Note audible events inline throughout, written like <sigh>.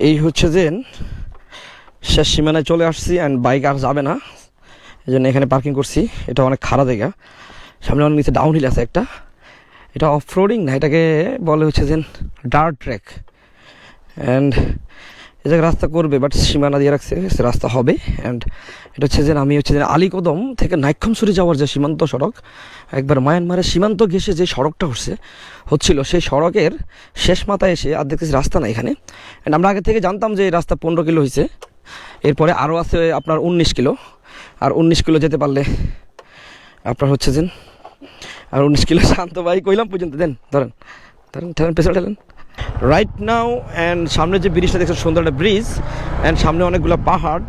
এই হচ্ছে যে শেষ সীমানায় চলে আসছি অ্যান্ড বাইক আর যাবে না। এই জন্য এখানে পার্কিং করছি। এটা অনেক খারাপ জায়গা। সামনে অনেক নিচে ডাউন হিল আছে একটা। এটা অফ রোডিং না, এটাকে বলে হচ্ছে যে ডার্ট ট্র্যাক অ্যান্ড এই জায়গায় রাস্তা করবে বাট সীমানা দিয়ে রাখছে রাস্তা হবে অ্যান্ড এটা হচ্ছে যে আমি হচ্ছে যে আলীকদম থেকে নাইক্ষমসুরি যাওয়ার যে সীমান্ত সড়ক, একবার মায়ানমারের সীমান্ত ঘেসে যে সড়কটা হচ্ছে, হচ্ছিল সেই সড়কের শেষ মাথায় এসে আর দেখতেছি রাস্তা না এখানে। অ্যান্ড আমরা আগে থেকে জানতাম যে এই রাস্তা পনেরো কিলো হয়েছে, এরপরে আরও আছে আপনার উনিশ কিলো, আর উনিশ কিলো যেতে পারলে আপনার হচ্ছে যে, আর উনিশ কিলো শান্ত ভাই কইলাম পর্যন্ত, দেন, ধরেন ধরেন ঠেলেন পেছনে ঠেলেন। রাইট নাও অ্যান্ড সামনে যে ব্রিজটা দেখছেন সুন্দর একটা ব্রিজ অ্যান্ড সামনে অনেকগুলো পাহাড়।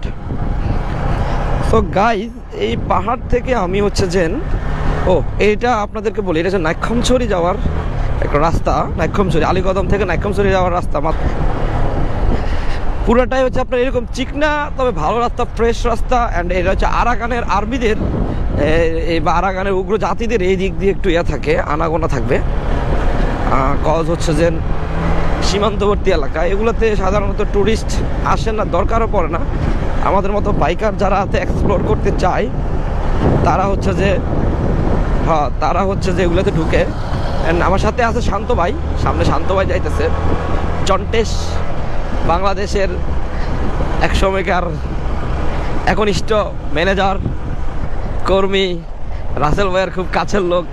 সো গাইজ এই পাহাড় থেকে আমি হচ্ছে যেন, ও, এইটা আপনাদেরকে বলি, এটা হচ্ছে নাইক্ষমছড়ি যাওয়ার একটা রাস্তা, নাইক্ষমছড়ি, আলীকদম থেকে নাইক্ষমছড়ি যাওয়ার রাস্তা মাত্র। পুরোটাই হচ্ছে আপনার এরকম চিকনা, তবে ভালো রাস্তা ফ্রেশ রাস্তা অ্যান্ড এটা হচ্ছে আরাকানের আর্মিদের বা আরাকানের উগ্র জাতিদের এই দিক দিয়ে একটু ইয়ে থাকে, আনাগোনা থাকবে। কজ হচ্ছে যে সীমান্তবর্তী এলাকা। এগুলোতে সাধারণত ট্যুরিস্ট আসে না, দরকারও পড়ে না। আমাদের মতো বাইকার যারা এক্সপ্লোর করতে চায়, তারা হচ্ছে যে হ্যাঁ তারা হচ্ছে যে এগুলোতে ঢুকে। অ্যান্ড আমার সাথে আছে শান্ত ভাই, সামনে শান্ত ভাই যাইতেছে। চন্টেশ বাংলাদেশের এক সময়কার একনিষ্ঠ ম্যানেজার কর্মী, রাসেল ভাইয়ের খুব কাছের লোক।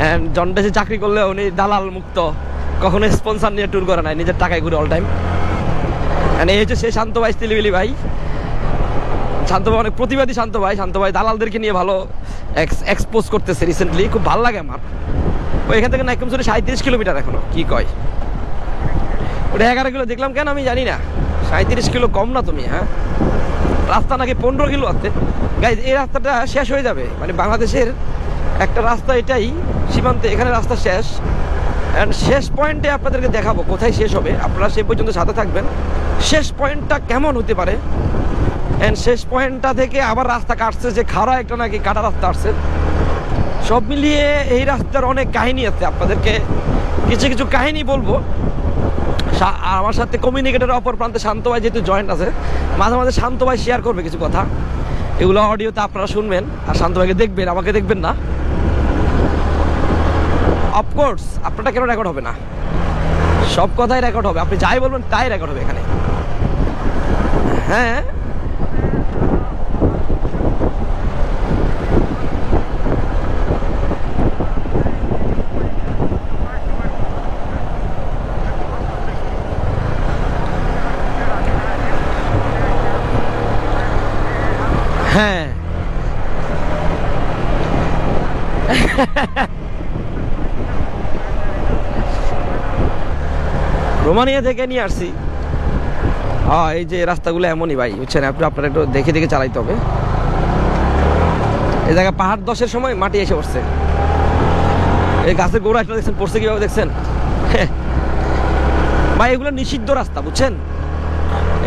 অ্যান্ড জন্ডেসে চাকরি করলে উনি দালাল মুক্ত। কখনো স্পন্সার নিয়ে ট্যুর করে নাই, নিজের টাকায় ঘুরে অল টাইম অ্যান্ড এই হচ্ছে সে শান্ত ভাই স্তিলিবিলি ভাই। শান্ত ভাই অনেক প্রতিবাদী শান্ত ভাই শান্ত ভাই দালালদেরকে নিয়ে ভালো এক্সপোজ করতেছে রিসেন্টলি খুব ভালো লাগে আমার। ও এখান থেকে নাইকম চলে সাঁত্রিশ কিলোমিটার এখনও, কি কয়? ওটা এগারো কিলো দেখলাম কেন আমি জানি না। সাঁত্রিশ কিলো কম না তুমি হ্যাঁ? রাস্তা নাকি পনেরো কিলো আছে। গাইজ এই রাস্তাটা শেষ হয়ে যাবে। মানে বাংলাদেশের একটা রাস্তা এটাই, সীমান্তে, এখানে রাস্তা শেষ। অ্যান্ড শেষ পয়েন্টে আপনাদেরকে দেখাবো কোথায় শেষ হবে। আপনারা সে পর্যন্ত সাথে থাকবেন। শেষ পয়েন্টটা কেমন হতে পারে? অ্যান্ড শেষ পয়েন্টটা থেকে আবার রাস্তা কাটছে যে খাড়া একটা নাকি কাটা রাস্তা আসছে সব মিলিয়ে এই রাস্তার অনেক কাহিনী আছে আপনাদেরকে। কিছু কিছু কাহিনী বলব। আমার সাথে কমিউনিকেটর অপর প্রান্তে শান্ত ভাই যেহেতু জয়েন্ট আছে, মাঝে মাঝে শান্ত ভাই শেয়ার করবে কিছু কথা। এগুলো অডিওতে আপনারা শুনবেন আর শান্ত ভাইকে দেখবেন, আমাকে দেখবেন না। অফকোর্স আপনারটা কেন রেকর্ড হবে না? সব কথাই রেকর্ড হবে। আপনি যাই বলবেন, তাই রেকর্ড হবে এখানে। হ্যাঁ? হ্যাঁ। <laughs> রোমানিয়া থেকে নিয়ে আসছি। হ্যাঁ এই যে রাস্তাগুলো এমনই ভাই, বুঝছেন? আপনি আপনার একটু দেখে দেখে চালাইতে হবে। এই জায়গায় পাহাড় দশের সময় মাটি এসে পড়ছে। এই গাছের গোড়া একটা দেখছেন, পড়ছে কীভাবে দেখছেন? <laughs> ভাই, এগুলো নিষিদ্ধ রাস্তা, বুঝছেন?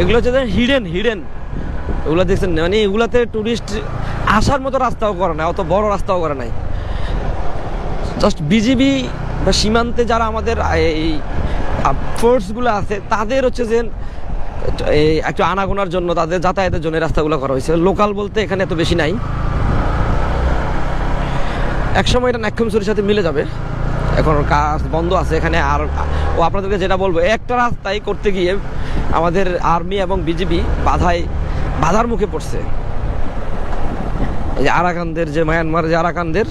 এগুলো হচ্ছে হিডেন হিডেন এগুলো দেখছেন মানে এগুলাতে টুরিস্ট আসার মতো রাস্তাও করে না অত বড় রাস্তাও করে নাই। জাস্ট বিজিবি বা সীমান্তে যারা আমাদের, এই ফোর্সগুলো আছে, তাদের হচ্ছে যে এই একটু আনাগোনার জন্য তাদের যাতায়াতের জন্য রাস্তাগুলো করা হয়েছে। লোকাল বলতে এখানে এত বেশি নাই। একসময় এটা নাক্ষমসুরির সাথে মিলে যাবে। এখন কাজ বন্ধ আছে এখানে, আর ও আপনাদেরকে যেটা বলব, একটা রাস্তায় করতে গিয়ে আমাদের আর্মি এবং বিজিবি বাধায়, বাধার মুখে পড়ছে। এই যে আরাকানদের, যে মায়ানমার, যে আরাকানদের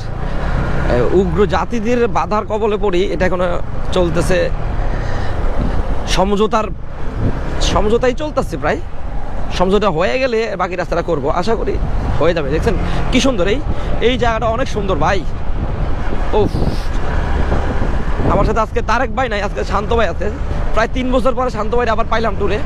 উগ্র জাতিদের বাধার কবলে পড়ি, এটা এখনও চলতেছে। সমঝোতার সমঝোতাই চলতেছে প্রায়। সমঝোতা হয়ে গেলে বাকি রাস্তাটা করব। আশা করি হয়ে যাবে। দেখছেন কি সুন্দর এই। এই জায়গাটা অনেক সুন্দর ভাই। ও আমার সাথে আজকে তারেক ভাই নাই, আজকে শান্ত ভাই আছে। প্রায় তিন বছর পরে শান্ত ভাই আবার পাইলাম ট্যুরে